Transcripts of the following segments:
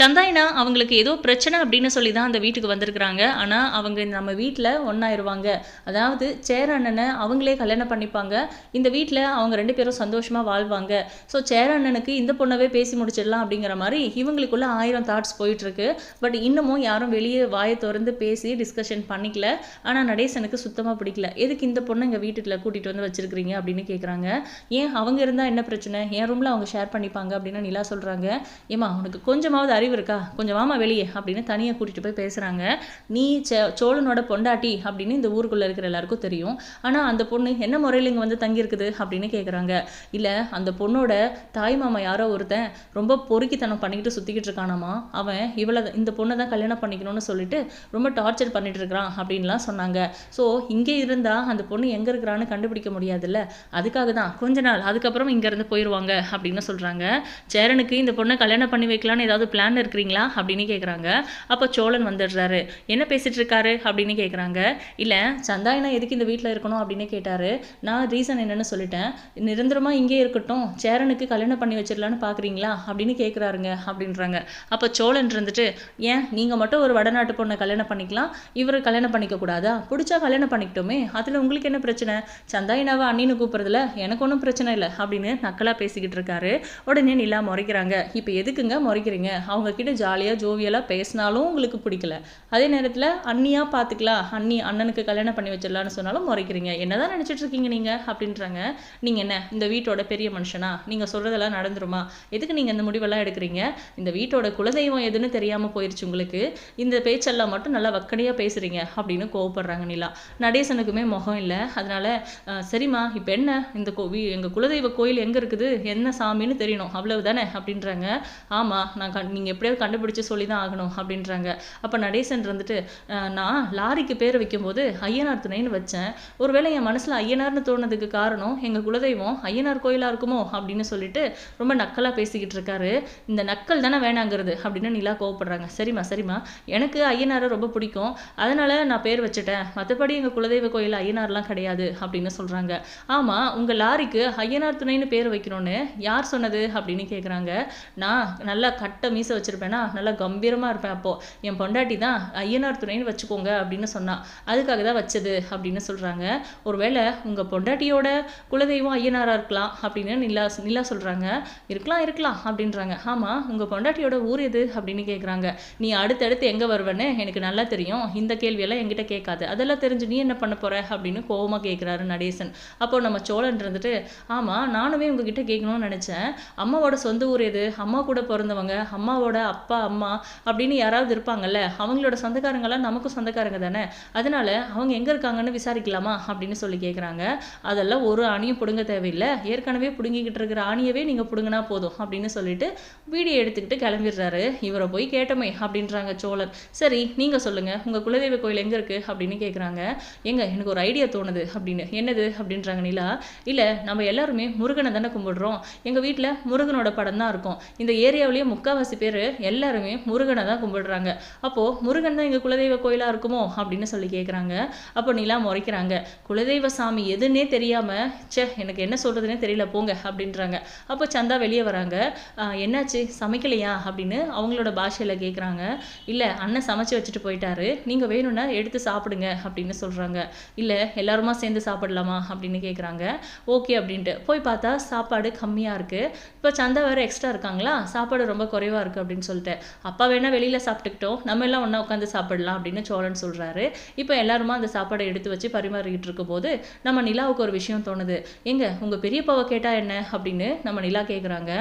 சந்தாயினா அவங்களுக்கு ஏதோ பிரச்சனை அப்படின்னு சொல்லி தான் அந்த வீட்டுக்கு வந்திருக்கிறாங்க. ஆனால் அவங்க நம்ம வீட்டில் ஒன்றாயிருவாங்க அதாவது சேர அண்ணனை அவங்களே கல்யாணம் பண்ணிப்பாங்க. இந்த வீட்டில் அவங்க ரெண்டு பேரும் சந்தோஷமாக வாழ்வாங்க. ஸோ சேர அண்ணனுக்கு இந்த பொண்ணவே பேசி முடிச்சிடலாம் அப்படிங்கிற மாதிரி இவங்களுக்குள்ள ஆயிரம் தாட்ஸ் போயிட்டுருக்கு. பட் இன்னமும் யாரும் வெளியே வாயை திறந்து பேசி டிஸ்கஷன் பண்ணிக்கல. ஆனால் நடேசனுக்கு சுத்தமாக பிடிக்கல. எதுக்கு இந்த பொண்ணை எங்கள் வீட்டுக்குள்ள கூட்டிகிட்டு வந்து வச்சுருக்கிறீங்க அப்படின்னு கேட்குறாங்க ஏன் அவங்க இருந்தால் என்ன பிரச்சனை? என் ரூமில் அவங்க ஷேர் பண்ணிப்பாங்க அப்படின்னு நிலா சொல்கிறாங்க ஏமா அவனுக்கு கொஞ்சமாவது அறிவு இருக்கா? கொஞ்சம் வாமா வெளியே அப்படின்னு தனியாக கூட்டிகிட்டு போய் பேசுகிறாங்க நீ சே சோழனோட பொண்டாட்டி அப்படின்னு இந்த ஊருக்குள்ளே இருக்கிற எல்லாருக்கும் தெரியும். ஆனால் அந்த பொண்ணு என்ன முறையில் இங்கே வந்து தங்கியிருக்குது? அப்படின்னு கேட்குறாங்க இல்லை அந்த பொண்ணோட தாய் மாமா யாரோ ஒருத்தன் ரொம்ப பொறுக்கித்தனம் பண்ணிக்கிட்டு சுற்றிக்கிட்டு இருக்கானாமா? அவன் இவளை இந்த பொண்ணை தான் கல்யாணம் பண்ணிக்கணும்னு சொல்லிட்டு ரொம்ப டார்ச்சர் பண்ணிட்டு இருக்கிறான் அப்படின்லாம் சொன்னாங்க. ஸோ இங்கே இருந்தால் அந்த பொண்ணு எங்கே இருக்கிறான்னு கண்டுபிடிக்க முடியாதுல்ல? அதுக்காக தான். கொஞ்ச நாள் அதுக்கப்புறம் இங்கேருந்து போயிடுவாங்க அப்படின்னு சொல்கிறாங்க சேரனுக்கு இந்த பொண்ணை கல்யாணம் பண்ணி வைக்கலான்னு ஏதாவது பிளான் இருக்கிறீங்களா? அப்படின்னு கேட்குறாங்க அப்போ சோழன் வந்துடுறாரு. என்ன பேசிட்டு இருக்காரு? அப்படின்னு கேட்குறாங்க இல்லை சந்தாயனா எதுக்கு இந்த வீட்டில் இருக்கணும்? அப்படின்னு கேட்டாரு. நான் ரீசன் என்னன்னு சொல்லிட்டேன். நிரந்தரமாக இங்கே இருக்கட்டும். சேரனுக்கு கல்யாணம் பண்ணி வச்சிடலான்னு பார்க்குறீங்களா அப்படின்னு கேட்குறாருங்க அப்படின்றாங்க. அப்போ சோழன் இருந்துட்டு ஏன்? நீங்கள் மட்டும் ஒரு வடநாட்டு பொண்ணை கல்யாணம் பண்ணிக்கலாம். இவர் கல்யாணம் பண்ணிக்க கூடாதா? பிடிச்சா கல்யாணம் பண்ணிக்கிட்டோமே. அதில் உங்களுக்கு என்ன பிரச்சனை? சந்தாயினாவை அண்ணின்னு கூப்பிட்றதுல எனக்கு ஒன்றும் பிரச்சனை இல்லை. அப்படின்னு நக்கலாக பேசிக்கிட்டு இருக்காரு. உடனே நிலா முறைக்கிறாங்க. இப்போ எதுக்குங்க முறைக்கிறீங்க? அவங்க கிட்ட ஜாலியாக ஜோவியலாக பேசினாலும் உங்களுக்கு பிடிக்கல. அதே நேரத்தில் அண்ணியாக பார்த்துக்கலாம் அண்ணி அண்ணனுக்கு கல்யாணம் பண்ணி வச்சிடலான்னு சொன்னாலும் முறைக்கிறீங்க. என்னதான் நினச்சிட்டு இருக்கீங்க நீங்கள் அப்படின்றாங்க. நீங்கள் என்ன இந்த வீட்டோட பெரிய மனுஷனா? நீங்கள் சொல்கிறதெல்லாம் நடந்துருமா? எதுக்கு நீங்கள் இந்த முடிவெல்லாம் எடுக்கிறீங்க? இந்த வீட்டோட குலதெய்வம் எதுன்னு தெரியாமல் போயிருச்சு உங்களுக்கு. இந்த பேச்செல்லாம் மட்டும் நல்லா வக்கடியாக பேசுகிறீங்க அப்படின்னு கோவப்படுறாங்க நிலா. நடேசனுக்குமே முகம் இல்லை. அதனால சரிம்மா இப்போ என்ன? இந்த கோ எங்கள் குலதெய்வ கோயில் எங்கே இருக்குது? என்ன சாமின்னு தெரியணும். அவ்வளவு தானே அப்படின்றாங்க. ஆமாம் நான் கண் நீங்கள் எப்படியாவது கண்டுபிடிச்சு சொல்லி தான் ஆகணும் அப்படின்றாங்க. அப்போ நடேசன் இருந்துட்டு நான் லாரிக்கு பேர் வைக்கும்போது ஐயனார் துணைன்னு வச்சேன். ஒருவேளை என் மனசில் ஐயனார்னு தோணுனதுக்கு காரணம் எங்கள் குலதெய்வம் ஐயனார் கோயிலாக இருக்குமோ? அப்படின்னு சொல்லிட்டு ரொம்ப நக்கலாக பேசிக்கிட்டு இருக்காரு. இந்த நக்கல் தானே வேணாங்கிறது அப்படின்னு நிலா கோவப்படுறாங்க. சரிம்மா சரிம்மா. எனக்கு ஐயனாரை ரொம்ப பிடிக்கும். அதனால் நான் பேர் வச்சுட்டேன். மற்றபடி எங்கள் குலதெய்வ கோயில் ஐயனார்லாம் கிடையாது அப்படின்னு சொல்கிறாங்க ஆமாம் உங்கள் லாரிக்கு ஐயனார் துணைன்னு பேர் வைக்கணும்னு யார் சொன்னது? அப்படின்னு கேட்குறாங்க நான் நல்லா கட்ட மீசை வச்சுருப்பேன்னா நல்லா கம்பீரமாக இருப்பேன் அப்போது என் பொண்டாட்டி தான் ஐயனார் துணைன்னு வச்சுக்கோங்க அப்படின்னு சொன்னான் அதுக்காக தான் வச்சது அப்படின்னு சொல்கிறாங்க ஒருவேளை உங்கள் பொண்டாட்டியோட குலதெய்வம் ஐயனாராக இருக்கலாம் அப்படின்னு நிலா நிலா சொல்கிறாங்க இருக்கலாம் இருக்கலாம் அப்படின்றாங்க. ஆமாம் உங்கள் பொண்டாட்டியோட ஊர் எது அப்படின்னு கேட்குறாங்க நீ அடுத்தடுத்து எங்கே வருவேன்னு எனக்கு நல்லா தெரியும். இந்த கேள்வியெல்லாம் என்கிட்ட கேட்காது. அதெல்லாம் தெரிஞ்சு நீ என்ன பண்ண போகிற அப்படின்னு கோவமாக கேட்குறாரு நடேசன். அப்போ நம்ம சோழன் இருந்துட்டு ஆமாம் நானுமே உங்ககிட்ட கேட்கணும்னு நினச்சேன். அம்மாவோட சொந்த ஊர் எது? அம்மா கூட பிறந்தவங்க அம்மாவோட அப்பா அம்மா அப்படின்னு யாராவது இருப்பாங்கல்ல அவங்களோட சொந்தக்காரங்களாம் நமக்கும் சொந்தக்காரங்க தானே? அதனால அவங்க எங்கே இருக்காங்கன்னு விசாரிக்கலாமா அப்படின்னு சொல்லி கேட்குறாங்க அதெல்லாம் ஒரு ஆணியும் பிடுங்க தேவையில்லை. ஏற்கனவே பிடுங்கிக்கிட்டு இருக்கிற ஆணியவே நீங்கள் பிடுங்கினா போதும் அப்படின்னு சொல்லிட்டு வீடியோ எடுத்துக்கிட்டு கிளம்பிடுறாரு. இவரை போய் கேட்டோமே அப்படின்றாங்க சோழர். சரி நீங்கள் சொல்லுங்கள் உங்கள் குலதெய்வ கோயில் எங்கே இருக்குது அப்படின்னு கேட்குறாங்க எங்க எனக்கு ஒரு ஐடியா தோணுது அப்படின்னு. என்னது? அப்படின்றாங்க நிலா. இல்லை நம்ம எல்லாருமே முருகனை தானே கும்பிடுறோம். எங்கள் வீட்டில் முருகனோட படம் தான் இருக்கும். இந்த ஏரியாவிலேயே முக்கால்வாசி பேர் எல்லாருமே முருகனை தான் கும்பிடுறாங்க. அப்போது முருகன் தான் எங்கள் குலதெய்வ கோயிலாக இருக்குமோ? அப்படின்னு சொல்லி கேட்குறாங்க அப்போ நிலா முறைக்கிறாங்க. குலதெய்வ சாமி எதுன்னே தெரியாமல் ச்சே எனக்கு என்ன சொல்கிறதுனே தெரியல போங்க அப்படின்றாங்க. அப்போ சந்தா வெளியே வராங்க. என்னாச்சு? சமைக்கலையா? அப்படின்னு அவங்களோட பாஷையில் கேட்குறாங்க இல்லை அண்ணன் சமைச்சு வச்சுட்டு போயிட்டாரு. நீங்கள் வேணும்னா எடுத்து சாப்பிடுங்க அப்படின்னு சொல்கிறாங்க இல்லை எல்லாருமா சேர்ந்து சாப்பிடலாமா? அப்படின்னு கேட்குறாங்க ஓகே அப்படின்ட்டு. போய் பார்த்தா சாப்பாடு கம்மியாக இருக்குது இப்போ சந்தா வேறு எக்ஸ்ட்ரா இருக்காங்களா? சாப்பாடு ரொம்ப குறைவாக இருக்குது அப்படின்னு சொல்லிட்டு அப்பா வேணால் வெளியில் சாப்பிட்டுக்கிட்டோம் நம்ம எல்லாம் ஒன்றா உட்காந்து சாப்பிடலாம் அப்படின்னு சோழன் சொல்கிறாரு இப்போ எல்லாருமா அந்த சாப்பாடை எடுத்து வச்சு பரிமாறிக்கிட்டு இருக்கும்போது நம்ம நிலாவுக்கு ஒரு விஷயம் தோணுது. எங்க உங்கள் பெரியப்பாவை கேட்டால் என்ன? அப்படின்னு நம்ம நிலா கேட்குறாங்க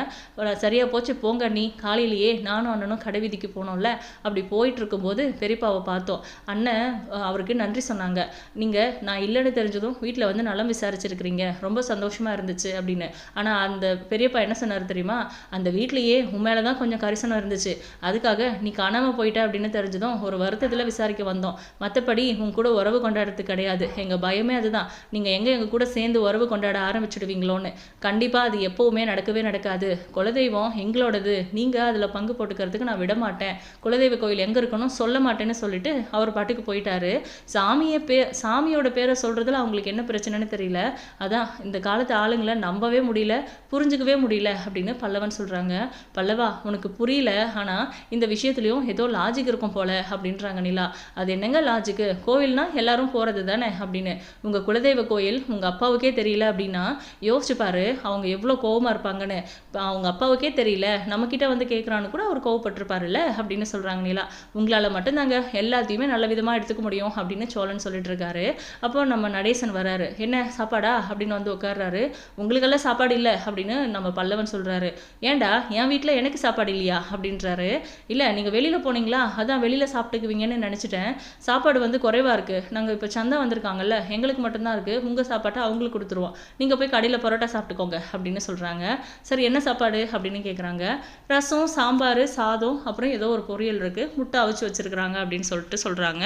சரியா போச்சு போங்க நீ காலையிலேயே நானும் அண்ணனும் கடை வீதிக்கு போனோம்ல. அப்படி போயிட்டு இருக்கும்போது பெரியப்பாவை பார்த்தோம். அண்ணன் அவருக்கு நன்றி சொன்னாங்க. நீங்கள் நான் இல்லைன்னு தெரிஞ்சதும் வீட்டில் வந்து நலம் விசாரிச்சிருக்கிறீங்க. ரொம்ப சந்தோஷமாக இருந்துச்சு அப்படின்னு. ஆனால் அந்த பெரியப்பா என்ன சொன்னார் தெரியுமா? அந்த வீட்லேயே உன் தான் கொஞ்சம் கரிசனம் ரீசனும் இருந்துச்சு. அதுக்காக நீ காணாமல் போயிட்ட அப்படின்னு தெரிஞ்சதும் ஒரு வருத்தத்தில் விசாரிக்க வந்தோம். மற்றபடி உன் கூட உறவு கொண்டாடுறது கிடையாது. எங்கள் பயமே அதுதான். நீங்கள் எங்கே எங்கள் கூட சேர்ந்து உறவு கொண்டாட ஆரம்பிச்சிடுவீங்களோன்னு. கண்டிப்பாக அது எப்போவுமே நடக்கவே நடக்காது. குலதெய்வம் எங்களோடது. நீங்கள் அதில் பங்கு போட்டுக்கிறதுக்கு நான் விட மாட்டேன். குலதெய்வ கோயில் எங்கே இருக்கணும் சொல்ல மாட்டேன்னு சொல்லிட்டு அவர் பாட்டுக்கு போயிட்டாரு. சாமியை பே சாமியோட பேரை சொல்கிறதுல அவங்களுக்கு என்ன பிரச்சனைன்னு தெரியல. அதான் இந்த காலத்து ஆளுங்களை நம்பவே முடியல புரிஞ்சுக்கவே முடியல அப்படின்னு பல்லவன் சொல்கிறாங்க பல்லவா உனக்கு புரியல ஆனால் இந்த விஷயத்துலையும் ஏதோ லாஜிக் இருக்கும் போல அப்படின்றாங்க நிலா. அது என்னங்க லாஜிக்கு கோவில்னா எல்லாரும் போகிறது தானே அப்படின்னு. உங்கள் குலதெய்வ கோயில் உங்கள் அப்பாவுக்கே தெரியல அப்படின்னா யோசிச்சு பாரு அவங்க எவ்வளோ கோவமாக இருப்பாங்கன்னு. அவங்க அப்பாவுக்கே தெரியல. நம்மக்கிட்ட வந்து கேட்குறான்னு கூட அவர் கோவப்பட்டிருப்பாருல்ல அப்படின்னு சொல்கிறாங்க நிலா. உங்களால் மட்டும்தாங்க எல்லாத்தையுமே நல்ல விதமாக எடுத்துக்க முடியும் அப்படின்னு சோழன் சொல்லிட்டு இருக்காரு அப்போ நம்ம நடேசன் வராரு என்ன சாப்பாடா? அப்படின்னு வந்து உட்கார்றாரு. உங்களுக்கெல்லாம் சாப்பாடு இல்லை அப்படின்னு நம்ம பல்லவன் சொல்கிறாரு ஏன்டா என் வீட்டில் எனக்கு சாப்பாடு இல்லையா? அப்படின்றாரு. இல்லை நீங்கள் வெளியில் போனீங்களா? அதான் வெளியில் சாப்பிட்டுக்குவீங்கன்னு நினச்சிட்டேன். சாப்பாடு வந்து குறைவாக இருக்குது நாங்கள் இப்போ சந்தா வந்திருக்காங்கல்ல எங்களுக்கு மட்டும்தான் இருக்குது உங்கள் சாப்பாட்டை அவங்களுக்கு கொடுத்துருவோம். நீங்கள் போய் கடையில் பரோட்டா சாப்பிட்டுக்கோங்க அப்படின்னு சொல்கிறாங்க சரி என்ன சாப்பாடு? அப்படின்னு கேட்குறாங்க ரசம் சாம்பார் சாதம் அப்புறம் ஏதோ ஒரு பொரியல் இருக்குது முட்டை அவிச்சு வச்சுருக்குறாங்க அப்படின்னு சொல்லிட்டு சொல்கிறாங்க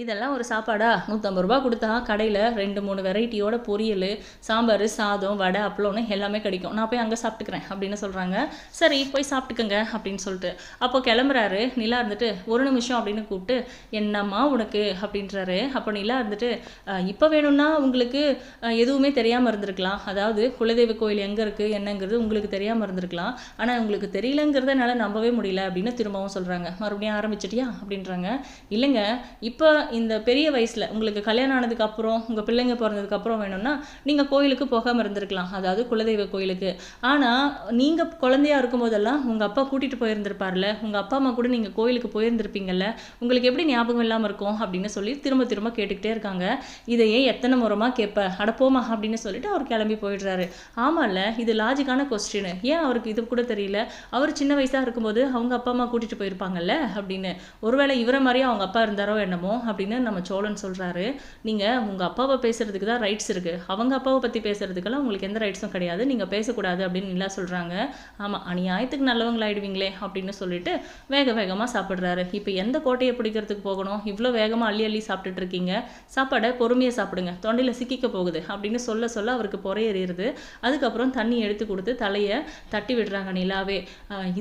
இதெல்லாம் ஒரு சாப்பாடா? நூற்றம்பது ரூபா கொடுத்தா கடையில் ரெண்டு மூணு வெரைட்டியோட பொரியல் சாம்பார் சாதம் வடை அப்பளம்னு எல்லாமே கிடைக்கும். நான் போய் அங்கே சாப்பிட்டுக்கிறேன் அப்படின்னு சொல்கிறாங்க சரி போய் சாப்பிட்டுக்கங்க அப்படின்னு சொல்லிட்டு. அப்போ கிளம்புறாரு. நிலா இருந்துட்டு ஒரு நிமிஷம் அப்படின்னு கூப்பிட்டு என்னம்மா உனக்கு? அப்படின்றாரு. அப்போ நிலா இருந்துட்டு இப்போ வேணும்னா உங்களுக்கு எதுவுமே தெரியாமல் இருந்திருக்கலாம். அதாவது குலதெய்வ கோயில் எங்கே இருக்குது என்னங்கிறது உங்களுக்கு தெரியாமல் இருந்திருக்கலாம். ஆனால் உங்களுக்கு தெரியலங்கிறத என்னால் நம்பவே முடியல அப்படின்னு திரும்பவும் சொல்கிறாங்க மறுபடியும் ஆரம்பிச்சிட்டியா? அப்படின்றாங்க. இல்லைங்க. இப்போ இந்த பெரிய வயசில் உங்களுக்கு கல்யாணம் ஆனதுக்கு அப்புறம் உங்கள் பிள்ளைங்க பிறந்ததுக்கு அப்புறம் வேணும்னா நீங்கள் கோயிலுக்கு போகாமல் இருந்திருக்கலாம். அதாவது குலதெய்வ கோயிலுக்கு. ஆனால் நீங்கள் குழந்தையா இருக்கும்போதெல்லாம் உங்கள் அப்பா கூட்டிகிட்டு போயிருந்திருப்பார்ல உங்கள் அப்பா அம்மா கூட நீங்கள் கோயிலுக்கு போயிருந்திருப்பீங்கல்ல உங்களுக்கு எப்படி ஞாபகம் இல்லாமல் இருக்கும் அப்படின்னு சொல்லி திரும்ப திரும்ப கேட்டுக்கிட்டே இருக்காங்க. இதையே எத்தனை முறமாக கேட்ப? அடப்போமா அப்படின்னு சொல்லிட்டு அவர் கிளம்பி போயிடுறாரு. ஆமாம்ல இது லாஜிக்கான கொஸ்டின் ஏன் அவருக்கு இது கூட தெரியல? அவர் சின்ன வயசாக இருக்கும்போது அவங்க அப்பா அம்மா கூட்டிகிட்டு போயிருப்பாங்கல்ல அப்படின்னு. ஒருவேளை இவரை மாதிரியே அவங்க அப்பா இருந்தாரோ என்னமோ அப்படின்னு நம்ம சோழன் சொல்கிறாரு நீங்கள் உங்கள் அப்பாவை பேசுகிறதுக்கு தான் ரைட்ஸ் இருக்குது அவங்க அப்பாவை பற்றி பேசுகிறதுக்கெல்லாம் உங்களுக்கு எந்த ரைட்ஸும் கிடையாது. நீங்கள் பேசக்கூடாது அப்படின்னு நிலா சொல்கிறாங்க ஆமாம் அநியாயத்துக்கு நல்லவங்களாயிடுவீங்களே அப்படின்னு சொல்லிட்டு வேக வேகமாக சாப்பிட்றாரு. இப்போ எந்த கோட்டையை பிடிக்கிறதுக்கு போகணும்? இவ்வளோ வேகமாக அள்ளி அள்ளி சாப்பிட்டுட்டு இருக்கீங்க. சாப்பாடை பொறுமையாக சாப்பிடுங்க. தொண்டையில் சிக்கிக்க போகுது அப்படின்னு சொல்ல சொல்ல அவருக்கு பொறையேறிடுது. அதுக்கப்புறம் தண்ணி எடுத்து கொடுத்து தலையை தட்டி விடுறாங்க நிலாவே.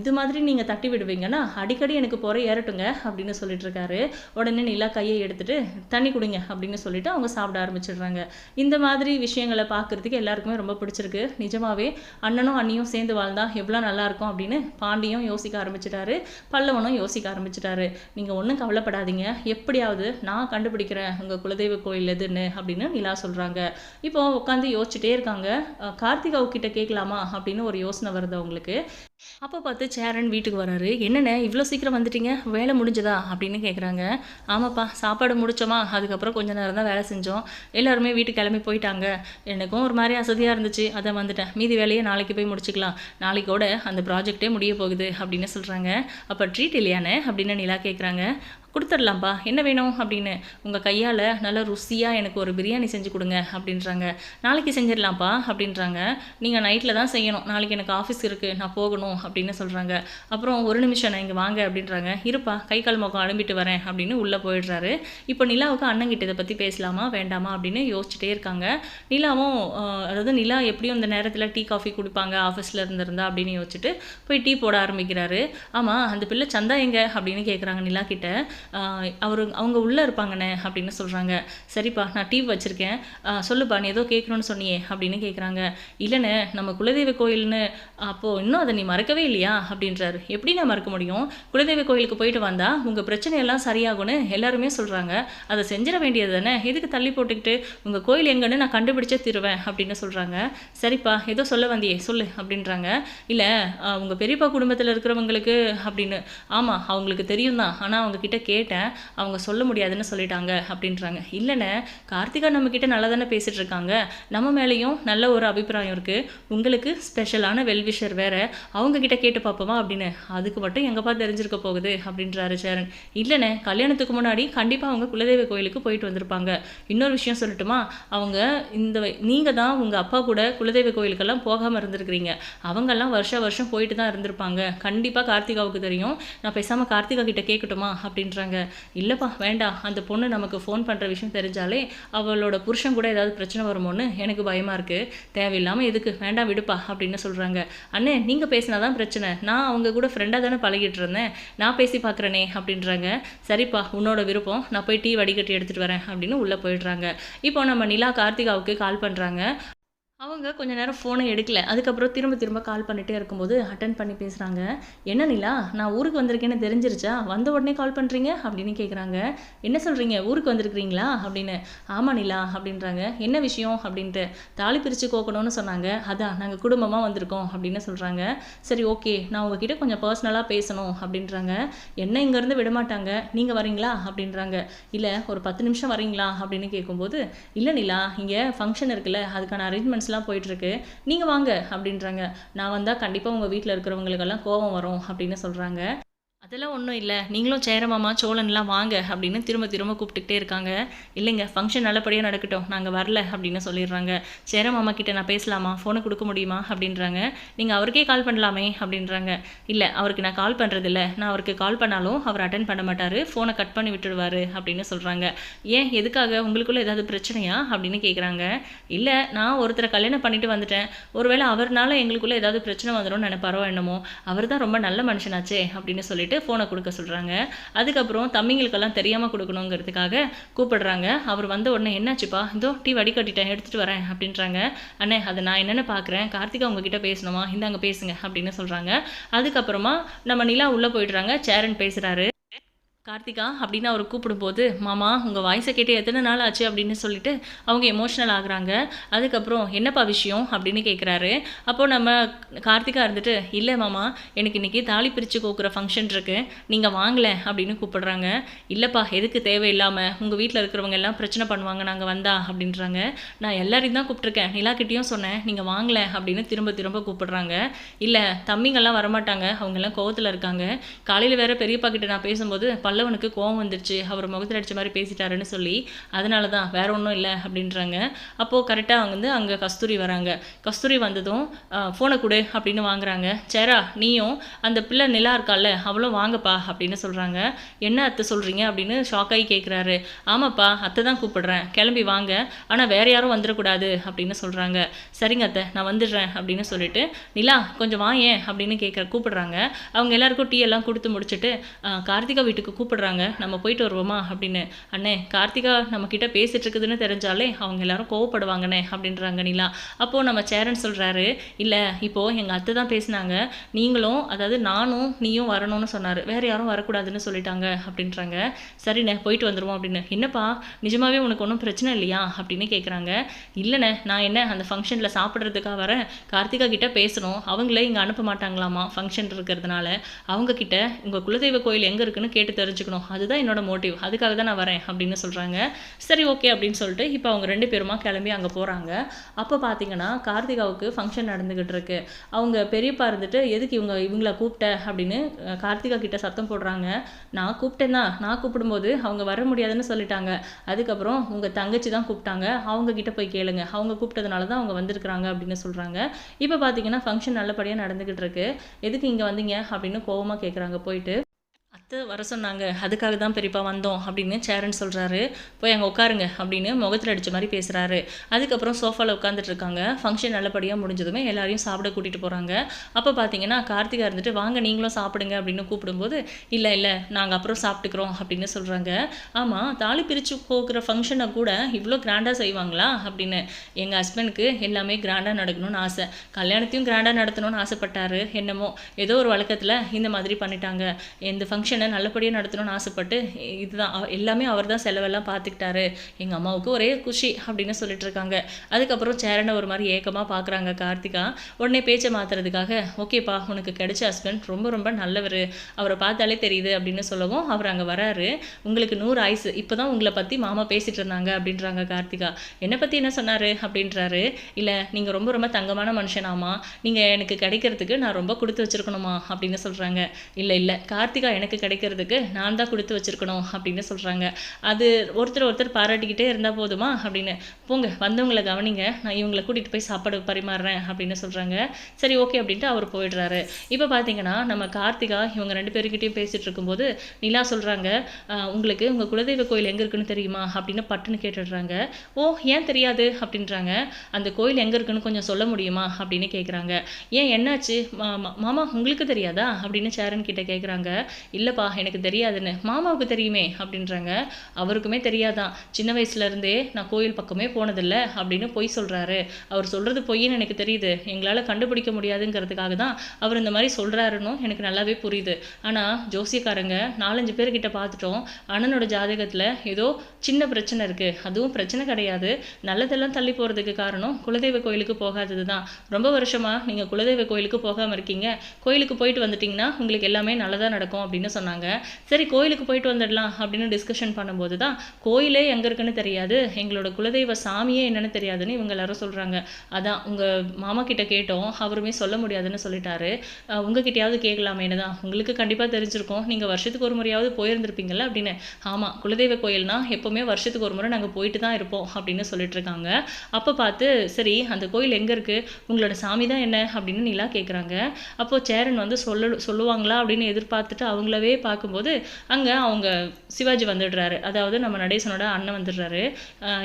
இது மாதிரி நீங்கள் தட்டி விடுவீங்கன்னா அடிக்கடி எனக்கு பொறை ஏறட்டுங்க அப்படின்னு சொல்லிட்டு இருக்காரு. உடனே நிலா கையை எடுத்துட்டு தண்ணி குடிங்க அப்படின்னு சொல்லிட்டு அவங்க சாப்பிட ஆரம்பிச்சிடுறாங்க. இந்த மாதிரி விஷயங்களை பார்க்கறதுக்கு எல்லாருக்குமே ரொம்ப பிடிச்சிருக்கு. நிஜமாவே அண்ணனும் அண்ணியும் சேர்ந்து வாழ்ந்தா எவ்வளோ நல்லா இருக்கும் அப்படின்னு பாண்டியும் யோசிக்க ஆரம்பிச்சிட்டாரு. பல்லவனும் யோசிக்க ஆரம்பிச்சிட்டாரு. நீங்கள் ஒன்றும் கவலைப்படாதீங்க. எப்படியாவது நான் கண்டுபிடிக்கிறேன் உங்கள் குலதெய்வ கோயில் எதுன்னு அப்படின்னு நிலா சொல்கிறாங்க இப்போ உட்காந்து யோசிச்சுட்டே இருக்காங்க. கார்த்திகாவுக்கிட்ட கேட்கலாமா? அப்படின்னு ஒரு யோசனை வருது அவங்களுக்கு. அப்போ பார்த்து சேரன் வீட்டுக்கு வராரு. என்னண்ணே இவ்வளோ சீக்கிரம் வந்துட்டீங்க? வேலை முடிஞ்சதா? அப்படின்னு கேட்குறாங்க ஆமாப்பா சாப்பாடு முடிச்சோமா? அதுக்கப்புறம் கொஞ்ச நேரம் தான் வேலை செஞ்சோம். எல்லாருமே வீட்டுக்கு கிளம்பி போயிட்டாங்க. எனக்கும் ஒரு மாதிரி அசதியாக இருந்துச்சு. அதை வந்துட்டேன். மீதி வேலையை நாளைக்கு போய் முடிச்சுக்கலாம். நாளைக்கோட அந்த ப்ராஜெக்டே முடிய போகுது அப்படின்னு சொல்கிறாங்க அப்போ ட்ரீட் இல்லையானே அப்படின்னு நிலா கேட்குறாங்க கொடுத்துடலாம்ப்பா என்ன வேணும் அப்படின்னு. உங்கள் கையால் நல்லா ருசியாக எனக்கு ஒரு பிரியாணி செஞ்சு கொடுங்க அப்படின்றாங்க. நாளைக்கு செஞ்சிடலாம்ப்பா அப்படின்றாங்க. நீங்கள் நைட்டில் தான் செய்யணும். நாளைக்கு எனக்கு ஆஃபீஸ் இருக்குது நான் போகணும் அப்படின்னு சொல்கிறாங்க அப்புறம் ஒரு நிமிஷம் நான் இங்கே வாங்க அப்படின்றாங்க. இருப்பா கை கால் முகம் அனுப்பிட்டு வரேன் அப்படின்னு உள்ளே போயிடுறாரு. இப்போ நிலாவுக்கு அண்ணங்கிட்ட இதை பற்றி பேசலாமா வேண்டாமா அப்படின்னு யோசிச்சுட்டே இருக்காங்க. நிலாவும் அதாவது நிலா எப்படியும் இந்த நேரத்தில் டீ காஃபி குடிப்பாங்க ஆஃபீஸில் இருந்திருந்தா அப்படின்னு யோசிச்சுட்டு போய் டீ போட ஆரம்பிக்கிறாரு. ஆமாம் அந்த பிள்ளை சந்தா எங்க? அப்படின்னு கேட்குறாங்க நிலா கிட்ட. அவர் அவங்க உள்ளே இருப்பாங்கண்ணே அப்படின்னு சொல்கிறாங்க சரிப்பா நான் டீ வச்சுருக்கேன். சொல்லுப்பா நீ ஏதோ கேட்கணும்னு சொன்னியே அப்படின்னு கேட்குறாங்க இல்லைண்ணே நம்ம குலதெய்வ கோயில்னு அப்போது இன்னும் அதை நீ மறக்கவே இல்லையா? அப்படின்றாரு. எப்படி நான் மறக்க முடியும்? குலதெய்வ கோயிலுக்கு போயிட்டு வந்தால் உங்கள் பிரச்சனையெல்லாம் சரியாகும்னு எல்லாருமே சொல்கிறாங்க அதை செஞ்சிட வேண்டியது தானே? எதுக்கு தள்ளி போட்டுக்கிட்டு உங்கள் கோயில் எங்கன்னு நான் கண்டுபிடிச்சே தருவேன் அப்படின்னு சொல்கிறாங்க சரிப்பா ஏதோ சொல்ல வந்தியே சொல்லு அப்படின்றாங்க. இல்லை உங்கள் பெரியப்பா குடும்பத்தில் இருக்கிறவங்களுக்கு அப்படின்னு. ஆமாம் அவங்களுக்கு தெரியும் தான் ஆனால் அவங்கக்கிட்ட கேட்டேன். அவங்க சொல்ல முடியாதுன்னு சொல்லிட்டாங்க அப்படின்றாங்க. இல்லைண்ணே கார்த்திகா நம்மக்கிட்ட நல்லா தானே பேசிகிட்டு இருக்காங்க நம்ம மேலேயும் நல்ல ஒரு அபிப்பிராயம் இருக்குது உங்களுக்கு ஸ்பெஷலான வெல்விஷர் வேறு. அவங்கக்கிட்ட கேட்டு பார்ப்போமா அப்படின்னு. அதுக்கு மட்டும் எங்கப்பா தெரிஞ்சிருக்க போகுது அப்படின்றாரு சேரன். இல்லைண்ணே கல்யாணத்துக்கு முன்னாடி கண்டிப்பாக அவங்க குலதெய்வ கோயிலுக்கு போயிட்டு வந்திருப்பாங்க. இன்னொரு விஷயம் சொல்லட்டுமா? அவங்க இந்த நீங்கள் தான் உங்கள் அப்பா கூட குலதெய்வ கோயிலுக்கெல்லாம் போகாமல் இருந்திருக்கிறீங்க. அவங்கெல்லாம் வருஷ வருஷம் போயிட்டு தான் இருந்திருப்பாங்க. கண்டிப்பாக கார்த்திகாவுக்கு தெரியும். நான் பேசாமல் கார்த்திகா கிட்ட கேட்கட்டுமா அப்படின்றாங்க இல்லைப்பா வேண்டாம் அந்த பொண்ணு நமக்கு ஃபோன் பண்ணுற விஷயம் தெரிஞ்சாலே அவளோட புருஷன் கூட ஏதாவது பிரச்சனை வருமோன்னு எனக்கு பயமாக இருக்குது தேவையில்லாமல் எதுக்கு? வேண்டாம் விடுப்பா அப்படின்னு சொல்கிறாங்க அண்ணே நீங்கள் பேசினா தான் பிரச்சனை. நான் அவங்க கூட ஃப்ரெண்டாக தானே பழகிட்டு இருந்தேன். நான் பேசி பார்க்குறேனே அப்படின்றாங்க. சரிப்பா உன்னோட விருப்பம். நான் போய் டீ வடிகட்டி எடுத்துகிட்டு வரேன் அப்படின்னு உள்ளே போயிடுறாங்க. இப்போ நம்ம நிலா கார்த்திகாவுக்கு கால் பண்ணுறாங்க அவங்க கொஞ்ச நேரம் ஃபோனை எடுக்கல. அதுக்கப்புறம் திரும்ப திரும்ப கால் பண்ணிகிட்டே இருக்கும்போது அட்டன் பண்ணி பேசுகிறாங்க என்ன நிலா நான் ஊருக்கு வந்திருக்கேன்னு தெரிஞ்சிருச்சா? வந்த உடனே கால் பண்ணுறீங்க அப்படின்னு கேட்குறாங்க என்ன சொல்கிறீங்க ஊருக்கு வந்திருக்கிறீங்களா? அப்படின்னு. ஆமாம் நிலா அப்படின்றாங்க. என்ன விஷயம்? அப்படின்ட்டு. தாலி பிரித்து கோக்கணும்னு சொன்னாங்க. அதான் நாங்கள் குடும்பமாக வந்திருக்கோம் அப்படின்னு சொல்கிறாங்க சரி ஓகே நான் உங்ககிட்ட கொஞ்சம் பர்சனலாக பேசணும் அப்படின்றாங்க. என்ன இங்கேருந்து விட மாட்டாங்க நீங்கள் வரீங்களா? அப்படின்றாங்க. இல்லை ஒரு பத்து நிமிஷம் வரீங்களா? அப்படின்னு கேட்கும்போது இல்லை நிலா இங்கே ஃபங்க்ஷன் இருக்குல்ல அதுக்கான அரேஞ்ச்மெண்ட்ஸ் ப்ராசஸ்லாம் போயிட்டுருக்கு. நீங்கள் வாங்க அப்படின்றாங்க. நான் வந்தால் கண்டிப்பாக உங்கள் வீட்டில் இருக்கிறவங்களுக்கெல்லாம் கோபம் வரும் அப்படின்னு சொல்கிறாங்க அதெல்லாம் ஒன்றும் இல்லை. நீங்களும் சேரமாமா சோழன்லாம் வாங்க அப்படின்னு திரும்ப திரும்ப கூப்பிட்டுக்கிட்டே இருக்காங்க. இல்லைங்க ஃபங்க்ஷன் நல்லபடியாக நடக்கட்டும். நாங்கள் வரல அப்படின்னு சொல்லிடுறாங்க. சேரமாமா கிட்ட நான் பேசலாமா? ஃபோனை கொடுக்க முடியுமா? அப்படின்றாங்க. நீங்கள் அவருக்கே கால் பண்ணலாமே அப்படின்றாங்க. இல்லை அவருக்கு நான் கால் பண்ணுறதில்ல நான் அவருக்கு கால் பண்ணாலும் அவர் அட்டன் பண்ண மாட்டார். ஃபோனை கட் பண்ணி விட்டுடுவார் அப்படின்னு சொல்கிறாங்க ஏன் எதுக்காக? உங்களுக்குள்ளே ஏதாவது பிரச்சனையா? அப்படின்னு கேட்குறாங்க இல்லை நான் ஒருத்தரை கல்யாணம் பண்ணிட்டு வந்துட்டேன். ஒருவேளை அவர்னால எங்களுக்குள்ளே ஏதாவது பிரச்சனை வந்துடும் நினைப்பாரோ என்னமோ. அவர் தான் ரொம்ப நல்ல மனுஷனாச்சே அப்படின்னு சொல்லிட்டு ஃபோனை கொடுக்க சொல்கிறாங்க அதுக்கப்புறம் தம்பிங்களுக்கெல்லாம் தெரியாமல் கொடுக்கணுங்கிறதுக்காக கூப்பிடுறாங்க. அவர் வந்த உடனே என்னாச்சுப்பா? இதோ டீ வடிகட்டிட்டேன் எடுத்துகிட்டு வரேன் அப்படின்றாங்க. அண்ணே அதை நான் என்னென்ன பார்க்குறேன் கார்த்திகா உங்ககிட்ட பேசணுமா? இந்தாங்க பேசுங்க அப்படின்னு சொல்கிறாங்க அதுக்கப்புறமா நம்ம நிலா உள்ளே போயிடுறாங்க. சேரன் பேசுகிறாரு கார்த்திகா அப்படின்னு அவர் கூப்பிடும்போது மாமா உங்கள் வாய்ஸை கேட்டு எத்தனை நாள் ஆச்சு? அப்படின்னு சொல்லிட்டு அவங்க எமோஷ்னல் ஆகுறாங்க. அதுக்கப்புறம் என்னப்பா விஷயம்? அப்படின்னு கேட்குறாரு அப்போது நம்ம கார்த்திகா இருந்துட்டு இல்லை மாமா எனக்கு இன்றைக்கி தாலி பிரித்து கோக்குற ஃபங்க்ஷன் இருக்குது நீங்கள் வாங்கலை அப்படின்னு கூப்பிடுறாங்க. இல்லைப்பா எதுக்கு தேவையில்லாமல் உங்கள் வீட்டில் இருக்கிறவங்க எல்லாம் பிரச்சனை பண்ணுவாங்க நாங்கள் வந்தா அப்படின்றாங்க. நான் எல்லாரையும் தான் கூப்பிட்ருக்கேன் நிலாக்கிட்டேயும் சொன்னேன் நீங்கள் வாங்கலை அப்படின்னு திரும்ப திரும்ப கூப்பிடுறாங்க. இல்லை தம்பிங்கெல்லாம் வரமாட்டாங்க. அவங்கெல்லாம் கோவத்தில் இருக்காங்க. காலையில் வேற பெரியப்பா கிட்ட நான் பேசும்போது நல்லவனுக்கு கோவம் வந்துருச்சு அவர் முகத்தில் அடிச்ச மாதிரி பேசிட்டாருன்னு சொல்லி அதனால தான் வேற ஒன்றும் இல்லை அப்படின்றாங்க. அப்போது கரெக்டாக வந்து அங்கே கஸ்தூரி வராங்க. கஸ்தூரி வந்ததும் ஃபோனை கொடு அப்படின்னு வாங்குறாங்க. சேரா நீயும் அந்த பிள்ளை நிலா இருக்கால அவளும் வாங்கப்பா அப்படின்னு சொல்கிறாங்க என்ன அத்தை சொல்கிறீங்க அப்படின்னு ஷாக்காகி கேட்குறாரு ஆமாப்பா அத்தை தான் கூப்பிடுறேன். கிளம்பி வாங்க. ஆனால் வேற யாரும் வந்துடக்கூடாது அப்படின்னு சொல்கிறாங்க சரிங்க அத்தை நான் வந்துடுறேன் அப்படின்னு சொல்லிட்டு நிலா கொஞ்சம் வாயேன் அப்படின்னு கேட்குற கூப்பிடுறாங்க. அவங்க எல்லாருக்கும் டீ எல்லாம் கொடுத்து முடிச்சுட்டு கார்த்திகா வீட்டுக்கு கூப்பிடுறாங்க. நம்ம போயிட்டு வருவோமா? அப்படின்னு. அண்ணே கார்த்திகா நம்ம கிட்ட பேசிட்டு இருக்குதுன்னு தெரிஞ்சாலே அவங்க எல்லாரும் கோவப்படுவாங்கண்ணே அப்படின்றாங்க நிலா. அப்போது நம்ம சேரன் சொல்கிறாரு இல்லை இப்போது எங்கள் அத்தை தான் பேசினாங்க. நீங்களும் அதாவது நானும் நீயும் வரணும்னு சொன்னார். வேறு யாரும் வரக்கூடாதுன்னு சொல்லிட்டாங்க அப்படின்றாங்க. சரிண்ணே போயிட்டு வந்துடுவோம் அப்படின்னு. என்னப்பா? நிஜமாகவே உனக்கு ஒன்றும் பிரச்சனை இல்லையா? அப்படின்னு கேட்குறாங்க இல்லைண்ணே நான் என்ன அந்த ஃபங்க்ஷனில் சாப்பிட்றதுக்காக வரேன். கார்த்திகா கிட்டே பேசணும். அவங்களே இங்கே அனுப்ப மாட்டாங்களாமா ஃபங்க்ஷன் இருக்கிறதுனால? அவங்கக்கிட்ட உங்கள் குலதெய்வ கோயில் எங்கே இருக்குன்னு கேட்டு தெரிஞ்சுக்கணும். அதுதான் என்னோட மோட்டிவ் அதுக்காக தான் நான் வரேன் அப்படின்னு சொல்கிறாங்க சரி ஓகே அப்படின்னு சொல்லிட்டு இப்போ அவங்க ரெண்டு பேருமா கிளம்பி அங்கே போகிறாங்க அப்போ பார்த்தீங்கன்னா கார்த்திகாவுக்கு ஃபங்க்ஷன் நடந்துக்கிட்டு இருக்கு. அவங்க பெரியப்பா இருந்துட்டு எதுக்கு இவங்க இவங்கள கூப்பிட்ட? அப்படின்னு கார்த்திகா கிட்ட சத்தம் போடுறாங்க. நான் கூப்பிட்டேன் தான் நான் கூப்பிடும்போது அவங்க வர முடியாதுன்னு சொல்லிட்டாங்க. அதுக்கப்புறம் உங்கள் தங்கச்சி தான் கூப்பிட்டாங்க. அவங்க கிட்ட போய் கேளுங்க. அவங்க கூப்பிட்டதுனால தான் அவங்க வந்திருக்கிறாங்க அப்படின்னு சொல்கிறாங்க இப்போ பார்த்தீங்கன்னா ஃபங்க்ஷன் நல்லபடியாக நடந்துக்கிட்டு இருக்கு. எதுக்கு இங்கே வந்தீங்க? அப்படின்னு கோவமாக கேட்குறாங்க போயிட்டு அத்தை வர சொன்னாங்க. அதுக்காக தான் பெரியப்பா வந்தோம் அப்படின்னு சேரன் சொல்கிறாரு போய் அங்கே உட்காருங்க அப்படின்னு முகத்தில் அடித்த மாதிரி பேசுகிறாரு அதுக்கப்புறம் சோஃபாவில் உட்காந்துட்டு இருக்காங்க ஃபங்க்ஷன் நல்லபடியாக முடிஞ்சதுமே எல்லாரையும் சாப்பிட கூட்டிகிட்டு போகிறாங்க அப்போ பார்த்தீங்கன்னா கார்த்திகா இருந்துட்டு வாங்க நீங்களும் சாப்பிடுங்க அப்படின்னு கூப்பிடும்போது இல்லை இல்லை நாங்கள் அப்புறம் சாப்பிட்டுக்கிறோம் அப்படின்னு சொல்கிறாங்க ஆமாம் தாலி பிரித்து போகிற ஃபங்க்ஷனை கூட இவ்வளோ கிராண்டாக செய்வாங்களா? அப்படின்னு. எங்கள் ஹஸ்பண்டுக்கு எல்லாமே கிராண்டாக நடக்கணும்னு ஆசை. கல்யாணத்தையும் கிராண்டாக நடத்தணும்னு ஆசைப்பட்டாரு. என்னமோ ஏதோ ஒரு வழக்கத்தில் இந்த மாதிரி பண்ணிட்டாங்க. இந்த ஃபங்க்ஷன் ஃபங்க்ஷனை நல்லபடியாக நடத்தணும்னு ஆசைப்பட்டு இதுதான் அவ- எல்லாமே அவர் தான் செலவெல்லாம் பார்த்துக்கிட்டாரு எங்கள் அம்மாவுக்கு ஒரே குஷி அப்படின்னு சொல்லிட்டு இருக்காங்க. அதுக்கப்புறம் சேரனை ஒரு மாதிரி ஏக்கமாக பார்க்குறாங்க கார்த்திகா. உடனே பேச்சை மாற்றுறதுக்காக ஓகேப்பா உனக்கு கிடைச்ச ஹஸ்பண்ட் ரொம்ப ரொம்ப நல்லவர். அவரை பார்த்தாலே தெரியுது அப்படின்னு சொல்லவும் அவர் அங்கே வராரு. உங்களுக்கு நூறு ஆயுசு. இப்போ தான் உங்களை பற்றி மாமா பேசிட்டு இருந்தாங்க அப்படின்றாங்க கார்த்திகா. என்னை பற்றி என்ன சொன்னார்? அப்படின்றாரு. இல்லை நீங்கள் ரொம்ப ரொம்ப தங்கமான மனுஷனாமா. நீங்கள் எனக்கு கிடைக்கிறதுக்கு நான் ரொம்ப கொடுத்து வச்சிருக்கணுமா? அப்படின்னு சொல்கிறாங்க இல்லை இல்லை. கார்த்திகா எனக்கு கிடைக்கிறதுக்கு நான் தான் கொடுத்து வச்சிருக்கணும் அப்படின்னு சொல்கிறாங்க அது ஒருத்தர் ஒருத்தர் பாராட்டிக்கிட்டே இருந்தால் போதுமா அப்படின்னு. போங்க வந்தவங்களை கவனிங்க. நான் இவங்களை கூட்டிகிட்டு போய் சாப்பாடு பரிமாறுறேன் அப்படின்னு சொல்கிறாங்க சரி ஓகே அப்படின்ட்டு அவர் போயிடுறாரு. இப்போ பார்த்தீங்கன்னா நம்ம கார்த்திகா இவங்க ரெண்டு பேருக்கிட்டையும் பேசிகிட்டு இருக்கும்போது நிலா சொல்கிறாங்க உங்களுக்கு உங்கள் குலதெய்வ கோயில் எங்கே இருக்குன்னு தெரியுமா? அப்படின்னு பட்டுன்னு கேட்டுடுறாங்க. ஓ ஏன் தெரியாது? அப்படின்றாங்க. அந்த கோயில் எங்கே இருக்குன்னு கொஞ்சம் சொல்ல முடியுமா? அப்படின்னு கேட்குறாங்க ஏன் என்னாச்சு? மா- மா- மாமா உங்களுக்கு தெரியாதா? அப்படின்னு சேரன் கிட்ட கேட்குறாங்க இல்லை இல்லைப்பா எனக்கு தெரியாதுன்னு. மாமாவுக்கு தெரியுமே அப்படின்றாங்க. அவருக்குமே தெரியாதான். சின்ன வயசுல இருந்தே நான் கோயில் பக்கமே போனதில்ல அப்படின்னு பொய் சொல்றாரு. அவர் சொல்றது பொய்ன்னு எனக்கு தெரியுது. எங்களால் கண்டுபிடிக்க முடியாதுங்கிறதுக்காக தான் அவர் இந்த மாதிரி சொல்றாருன்னு எனக்கு நல்லாவே புரியுது. ஆனா ஜோசியக்காரங்க நாலஞ்சு பேர்கிட்ட பார்த்துட்டோம். அண்ணனோட ஜாதகத்துல ஏதோ சின்ன பிரச்சனை இருக்கு. அதுவும் பிரச்சனை கிடையாது. நல்லதெல்லாம் தள்ளி போறதுக்கு காரணம் குலதெய்வ கோயிலுக்கு போகாதது தான். ரொம்ப வருஷமா நீங்க குலதெய்வ கோயிலுக்கு போகாம இருக்கீங்க. கோயிலுக்கு போயிட்டு வந்துட்டீங்கன்னா உங்களுக்கு எல்லாமே நல்லதா நடக்கும் அப்படின்னு சொன்னாங்க. சொன்னாங்க. சரி கோயிலுக்கு போயிட்டு வந்துடலாம் அப்படின்னு டிஸ்கஷன் பண்ணும்போது தான் கோயிலே எங்கே இருக்குன்னு தெரியாது எங்களோட குலதெய்வ சாமியே என்னன்னு தெரியாதுன்னு இவங்க எல்லாரும் சொல்றாங்க. அதான் உங்க மாமா கிட்ட கேட்டோம் அவருமே சொல்ல முடியாதுன்னு சொல்லிட்டாரு. உங்ககிட்டயாவது கேட்கலாமேனு என்னதான் உங்களுக்கு கண்டிப்பாக தெரிஞ்சிருக்கும். நீங்கள் வருஷத்துக்கு ஒரு முறையாவது போயிருந்திருப்பீங்கல்ல அப்படின்னு. ஆமா குலதெய்வ கோயில்னா எப்போவுமே வருஷத்துக்கு ஒரு முறை நாங்கள் போயிட்டு தான் இருப்போம் அப்படின்னு சொல்லிட்டு இருக்காங்க. அப்போ பார்த்து சரி அந்த கோயில் எங்கே இருக்கு? உங்களோட சாமி தான் என்ன? அப்படின்னு நிலா கேட்குறாங்க அப்போ சேரன் வந்து சொல்ல சொல்லுவாங்களா அப்படின்னு எதிர்பார்த்துட்டு அவங்களவே பார்க்கும்போது அங்கே அவங்க சிவாஜி வந்துடுறாரு. அதாவது நம்ம நடேசனோட அண்ணன் வந்துடுறாரு.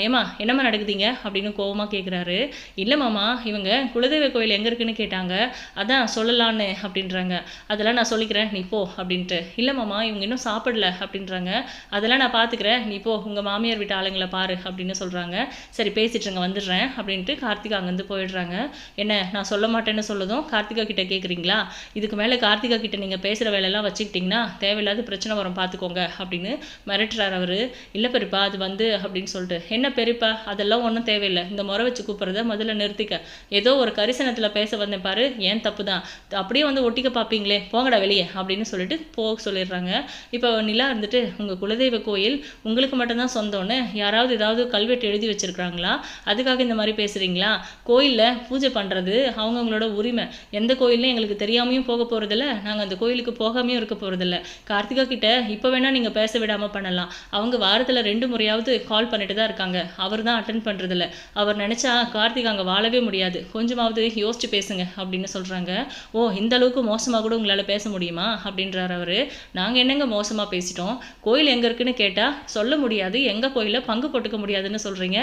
ஏமா ஏம்மா என்னம்மா நடக்குதுங்க? அப்படின்னு கோபமாக கேட்குறாரு இல்லை மாமா இவங்க குலதெய்வ கோயில் எங்கே இருக்குன்னு கேட்டாங்க. அதான் சொல்லலான்னு அப்படின்றாங்க. அதெல்லாம் நான் சொல்லிக்கிறேன் நீ போ அப்படின்ட்டு. இல்லை மாமா இவங்க இன்னும் சாப்பிடல அப்படின்றாங்க. அதெல்லாம் நான் பார்த்துக்கிறேன் நீ போ உங்கள் மாமியார் வீட்டு ஆளுங்களை பாரு அப்படின்னு சொல்கிறாங்க சரி பேசிட்டுருங்க வந்துடுறேன் அப்படின்ட்டு கார்த்திகா அங்கேருந்து போயிடுறாங்க. என்ன நான் சொல்ல மாட்டேன்னு சொல்லதும் கார்த்திகா கிட்ட கேட்குறீங்களா இதுக்கு மேலே கார்த்திகா கிட்ட நீங்கள் பேசுகிற வேலையெல்லாம் வச்சுக்கிட்டிங்கன்னா தேவையில்லாத பிரச்சனை வரும் பார்த்துக்கோங்க அப்படின்னு மிரட்டுறாரு அவர். இல்லை பெரியப்பா அது வந்து அப்படின்னு சொல்லிட்டு. என்ன பெரியப்பா அதெல்லாம் ஒன்றும் தேவையில்லை. இந்த முறை வச்சு கூப்பிட்றத முதல்ல நிறுத்திக்க. ஏதோ ஒரு கரிசனத்தில் பேச வந்தேன் பாரு ஏன் தப்பு தான் அப்படியே வந்து ஒட்டிக்க பார்ப்பீங்களே போங்கடா வெளியே அப்படின்னு சொல்லிட்டு போக சொல்லிடுறாங்க. இப்போ நிலா இருந்துட்டு உங்கள் குலதெய்வ கோயில் உங்களுக்கு மட்டும்தான் சொந்தம்னு யாராவது ஏதாவது கல்வெட்டு எழுதி வச்சுருக்காங்களா அதுக்காக இந்த மாதிரி பேசுகிறீங்களா கோயிலில் பூஜை பண்ணுறது அவங்கவுங்களோட உரிமை. எந்த கோயிலும் எங்களுக்கு தெரியாமையும் போக போகிறதில்ல நாங்கள் அந்த கோயிலுக்கு போகாமையும் இருக்க போகிறதில்ல கார்த்திகா கிட்ட இப்போ வேணால் நீங்கள் பேச விடாமல் பண்ணலாம். அவங்க வாரத்தில் ரெண்டு முறையாவது கால் பண்ணிட்டு தான் இருக்காங்க. அவர் தான் அட்டன் பண்ணுறதில்ல அவர் நினச்சா கார்த்திகா அங்கே வாழவே முடியாது. கொஞ்சமாவது யோசிச்சு பேசுங்க அப்படின்னு சொல்கிறாங்க ஓ இந்த அளவுக்கு மோசமாக கூட உங்களால் பேச முடியுமா? அப்படின்றார் அவர். நாங்கள் என்னங்க மோசமாக பேசிட்டோம்? கோயில் எங்கே இருக்குன்னு கேட்டால் சொல்ல முடியாது. எங்கள் கோயிலில் பங்கு போட்டுக்க முடியாதுன்னு சொல்கிறீங்க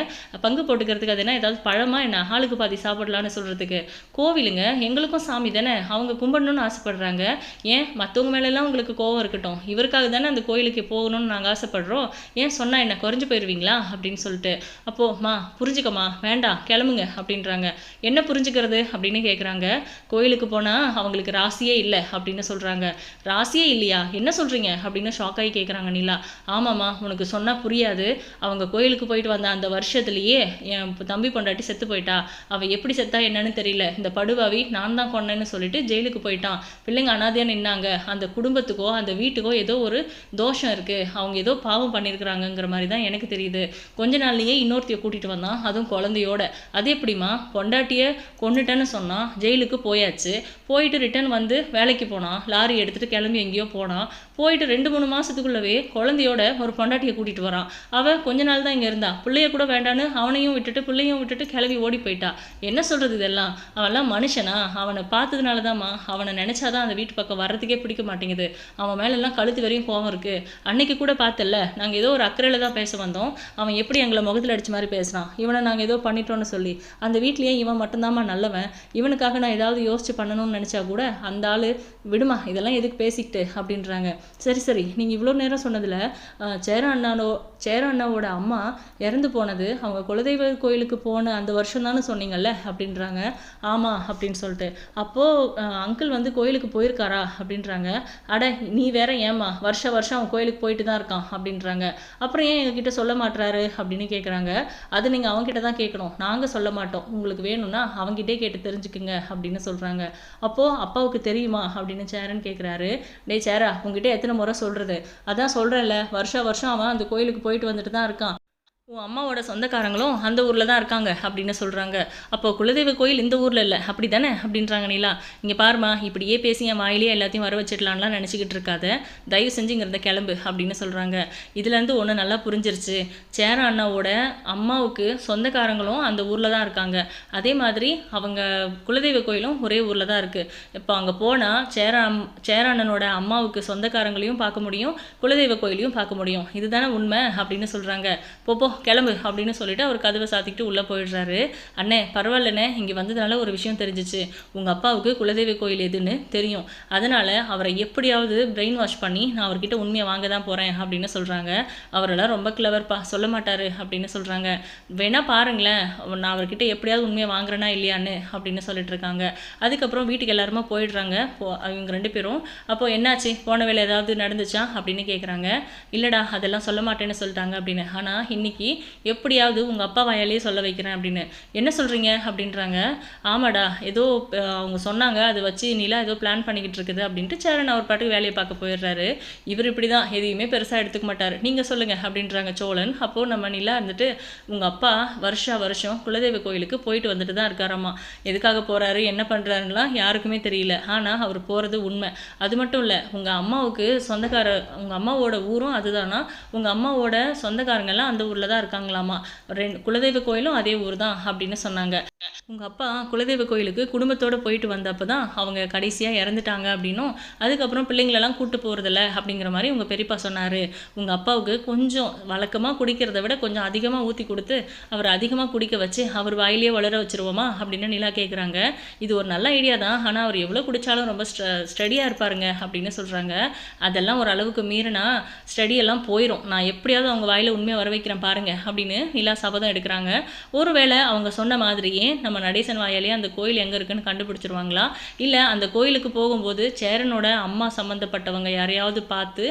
பங்கு போட்டுக்கிறதுக்கு அது என்ன? ஏதாவது பழமா என்ன? ஆளுக்கு பாதி சாப்பிடலான்னு சொல்கிறதுக்கு கோவிலுங்க எங்களுக்கும் சாமி தானே. அவங்க கும்பிடணும்னு ஆசைப்படுறாங்க. ஏன்? மற்றவங்க மேலெல்லாம் உங்களுக்கு கோவம் இருக்கட்டும். இவருக்காக தானே அந்த கோயிலுக்கு போகணும்னு நாங்கள் ஆசைப்படுறோம். ஏன் சொன்னால் என்ன குறைஞ்சு போயிடுவீங்களா அப்படின்னு சொல்லிட்டு. அப்போ மா புரிஞ்சுக்கம்மா. வேண்டாம் கிளம்புங்க அப்படின்றாங்க. என்ன புரிஞ்சுக்கிறது? அப்படின்னு கேட்குறாங்க கோயிலுக்கு போனால் அவங்களுக்கு ராசியே இல்லை அப்படின்னு சொல்கிறாங்க ராசியே இல்லையா? என்ன சொல்கிறீங்க அப்படின்னு ஷாக் ஆகி கேட்குறாங்க நிலா. ஆமாம்மா உனக்கு சொன்னால் புரியாது. அவங்க கோயிலுக்கு போயிட்டு வந்த அந்த வருஷத்துலேயே என் தம்பி பொண்டாட்டி செத்து போயிட்டா. அவள் எப்படி செத்தா என்னன்னு தெரியல. இந்த படுவாவி நான் தான் கொண்டேன்னு சொல்லிட்டு ஜெயிலுக்கு போயிட்டான். பிள்ளைங்க அனாதையாக நின்னாங்க. அந்த குடும்பத்துக்கோ அந்த வீட்டுக்கோ ஏதோ ஒரு தோஷம் இருக்குது அவங்க ஏதோ பாவம் பண்ணியிருக்கிறாங்கங்கிற மாதிரி தான் எனக்கு தெரியுது. கொஞ்ச நாள்லயே இன்னொருத்திய கூட்டிட்டு வந்தான். அதுவும் குழந்தையோட. அது எப்படிம்மா? பொண்டாட்டியை கொண்டுட்டேன்னு சொன்னான் ஜெயிலுக்கு போயாச்சு. போயிட்டு ரிட்டர்ன் வந்து வேலைக்கு போனான். லாரி எடுத்துட்டு கிளம்பி எங்கேயோ போனான். போயிட்டு ரெண்டு மூணு மாசத்துக்குள்ளவே குழந்தையோட ஒரு பொண்டாட்டியை கூட்டிட்டு வரான். அவள் கொஞ்ச நாள் தான் இங்க இருந்தா. பிள்ளைய கூட வேண்டான்னு அவனையும் விட்டுட்டு பிள்ளையும் விட்டுட்டு கிளம்பி ஓடி போயிட்டா. என்ன சொல்றது இதெல்லாம்? அவன்லாம் மனுஷனா? அவனை பார்த்ததுனால தான்மா அவனை நினைச்சாதான் அந்த வீட்டு பக்கம் வர்றதுக்கே பிடிக்க மாட்டேங்குது. அவன் அவன் மேலெல்லாம் கழுத்து வரையும் கோவம் இருக்குது அன்னைக்கு கூட பார்த்தல்ல நாங்கள் ஏதோ ஒரு அக்கறையில தான் பேச வந்தோம். அவன் எப்படி எங்களை முகத்தில் அடித்த மாதிரி பேசுகிறான் இவனை நாங்கள் ஏதோ பண்ணிட்டோன்னு சொல்லி. அந்த வீட்லேயே இவன் மட்டும்தாம்மா நல்லவன். இவனுக்காக நான் ஏதாவது யோசிச்சு பண்ணணும்னு நினச்சா கூட அந்த ஆள் விடுமா இதெல்லாம் எதுக்கு பேசிக்கிட்டு? அப்படின்றாங்க. சரி சரி நீங்கள் இவ்வளோ நேரம் சொன்னதில் சேர அண்ணானோ சேர அண்ணாவோட அம்மா இறந்து போனது அவங்க குலதெய்வ கோயிலுக்கு போன அந்த வருஷம் தானே சொன்னீங்கல்ல? அப்படின்றாங்க. ஆமாம் அப்படின்னு சொல்லிட்டு. அப்போது அங்கிள் வந்து கோயிலுக்கு போயிருக்காரா? அப்படின்றாங்க. அட நீ வேற ஏம்மா? வருஷ வருஷம் அவன் கோயிலுக்கு போயிட்டு தான் இருக்கான் அப்படின்றாங்க. அப்புறம் ஏன் எங்ககிட்ட சொல்ல மாட்டுறாரு அப்படின்னு கேட்குறாங்க அது நீங்கள் அவங்ககிட்ட தான் கேட்கணும் நாங்கள் சொல்ல மாட்டோம். உங்களுக்கு வேணும்னா அவங்ககிட்டே கேட்டு தெரிஞ்சுக்குங்க அப்படின்னு சொல்கிறாங்க அப்போது அப்பாவுக்கு தெரியுமா அப்படின்னு சேரன் கேட்குறாரு டேய் சேரா உங்ககிட்ட எத்தனை முறை சொல்கிறது அதான் சொல்கிறேன்ல வருஷ வருஷம் அவன் அந்த கோயிலுக்கு போயிட்டு வந்துட்டு தான் இருக்கான். உன் அம்மாவோட சொந்தக்காரங்களும் அந்த ஊரில் தான் இருக்காங்க அப்படின்னு சொல்கிறாங்க அப்போ குலதெய்வ கோயில் இந்த ஊரில் இல்லை. அப்படி தானே? அப்படின்றாங்க நீலா. இங்கே பாருமா இப்படியே பேசி என் வாயிலே எல்லாத்தையும் வர வச்சிடலான்லாம் நினச்சிக்கிட்டு இருக்காத. தயவு செஞ்சு இங்கிருந்த கிளம்பு அப்படின்னு சொல்கிறாங்க இதுலேருந்து ஒன்று நல்லா புரிஞ்சிருச்சு. சேர அண்ணாவோட அம்மாவுக்கு சொந்தக்காரங்களும் அந்த ஊரில் தான் இருக்காங்க. அதே மாதிரி அவங்க குலதெய்வ கோயிலும் ஒரே ஊரில் தான் இருக்குது இப்போ அங்கே போனால் சேர அம்- சேர அண்ணனோட அம்மாவுக்கு சொந்தக்காரங்களையும் பார்க்க முடியும் குலதெய்வ கோயிலையும் பார்க்க முடியும். இதுதானே உண்மை அப்படின்னு சொல்கிறாங்க போ போ கிளம்பு அப்படின்னு சொல்லிட்டு அவர் கதவை சாத்திக்கிட்டு உள்ளே போயிடுறாரு. அண்ணே பரவாயில்லண்ணே இங்கே வந்ததுனால ஒரு விஷயம் தெரிஞ்சிச்சு. உங்கள் அப்பாவுக்கு குலதெய்வ கோயில் எதுன்னு தெரியும். அதனால் அவரை எப்படியாவது பிரெயின் வாஷ் பண்ணி நான் அவர்கிட்ட உண்மையை வாங்க தான் போகிறேன் அப்படின்னு சொல்கிறாங்க அவரெல்லாம் ரொம்ப கிளவர்ப்பா சொல்ல மாட்டார் அப்படின்னு சொல்கிறாங்க வேணா பாருங்களேன் நான் அவர்கிட்ட எப்படியாவது உண்மையை வாங்குறேனா இல்லையான்னு அப்படின்னு சொல்லிட்டு இருக்காங்க. அதுக்கப்புறம் வீட்டுக்கு எல்லாருமே போயிடுறாங்க. போ இவங்க ரெண்டு பேரும். அப்போ என்னாச்சு? போன வேலை ஏதாவது நடந்துச்சா? அப்படின்னு கேட்குறாங்க இல்லைடா அதெல்லாம் சொல்ல மாட்டேன்னு சொல்லிட்டாங்க அப்படின்னு. ஆனால் இன்னைக்கு எப்படியாவது உங்கள் அப்பா வாயாலேயே சொல்ல வைக்கிறேன் அப்படின்னு. என்ன சொல்கிறீங்க அப்படின்றாங்க. ஆமாடா ஏதோ அவங்க சொன்னாங்க. அதை வச்சு நிலா ஏதோ பிளான் பண்ணிக்கிட்டு இருக்குது அப்படின்ட்டு சேரன் அவர் பாட்டுக்கு வேலையை பார்க்க போயிடுறாரு. இவர் இப்படி தான் எதையுமே பெருசாக எடுத்துக்க மாட்டார். நீங்கள் சொல்லுங்கள் அப்படின்றாங்க சோழன். அப்போது நம்ம நிலா இருந்துட்டு உங்கள் அப்பா வருஷா வருஷம் குலதெய்வ கோயிலுக்கு போயிட்டு வந்துட்டு தான் இருக்காராம்மா எதுக்காக போகிறாரு என்ன பண்ணுறாருலாம் யாருக்குமே தெரியல. ஆனால் அவர் போகிறது உண்மை. அது மட்டும் இல்லை உங்கள் அம்மாவுக்கு சொந்தக்கார உங்கள் அம்மாவோட ஊரும் அதுதானா? உங்கள் அம்மாவோட சொந்தக்காரங்கெல்லாம் அந்த ஊரில் தான் தான் இருக்காங்களாமா? ரெண்டு குலதெய்வ கோயிலும் அதே ஊர் தான் அப்படின்னு சொன்னாங்க. உங்கள் அப்பா குலதெய்வ கோயிலுக்கு குடும்பத்தோடு போயிட்டு வந்தப்போ தான் அவங்க கடைசியாக இறந்துட்டாங்க அப்படின்னும் அதுக்கப்புறம் பிள்ளைங்களெல்லாம் கூட்டு போகிறதில்ல அப்படிங்கிற மாதிரி உங்கள் பெரியப்பா சொன்னார். உங்கள் அப்பாவுக்கு கொஞ்சம் வழக்கமாக குடிக்கிறத விட கொஞ்சம் அதிகமாக ஊற்றி கொடுத்து அவர் அதிகமாக குடிக்க வச்சு அவர் வாயிலேயே வளர வச்சுருவோமா அப்படின்னு நிலா கேட்குறாங்க இது ஒரு நல்ல ஐடியா தான். ஆனால் அவர் எவ்வளோ குடித்தாலும் ரொம்ப ஸ்ட ஸ்டடியாக இருப்பாருங்க அப்படின்னு சொல்கிறாங்க அதெல்லாம் ஒரு அளவுக்கு மீறினா ஸ்டடியெல்லாம் போயிடும் நான் எப்படியாவது அவங்க வாயில் உண்மையை வர வைக்கிறேன் பாருங்க அப்படின்னு நிலா சபதம் எடுக்கிறாங்க. ஒருவேளை அவங்க சொன்ன மாதிரியே நம்ம நடேசன் வாயாலேயே அந்த கோயில் எங்கே இருக்குன்னு கண்டுபிடிச்சிருவாங்களா? இல்லை அந்த கோயிலுக்கு போகும்போது சேரனோட அம்மா சம்மந்தப்பட்டவங்க யாரையாவது பார்த்து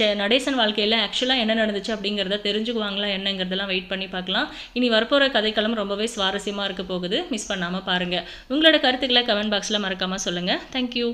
சே நடேசன் வாழ்க்கையில் ஆக்சுவலாக என்ன நடந்துச்சு அப்படிங்கிறத தெரிஞ்சுக்குவாங்களா என்னங்கிறதெல்லாம் வெயிட் பண்ணி பார்க்கலாம். இனி வரப்போகிற கதைக்களம் ரொம்பவே சுவாரஸ்யமாக இருக்க போகுது. மிஸ் பண்ணாமல் பாருங்கள் உங்களோட கருத்துக்களை கமெண்ட் பாக்ஸில் மறக்காமல் சொல்லுங்கள் தேங்க்யூ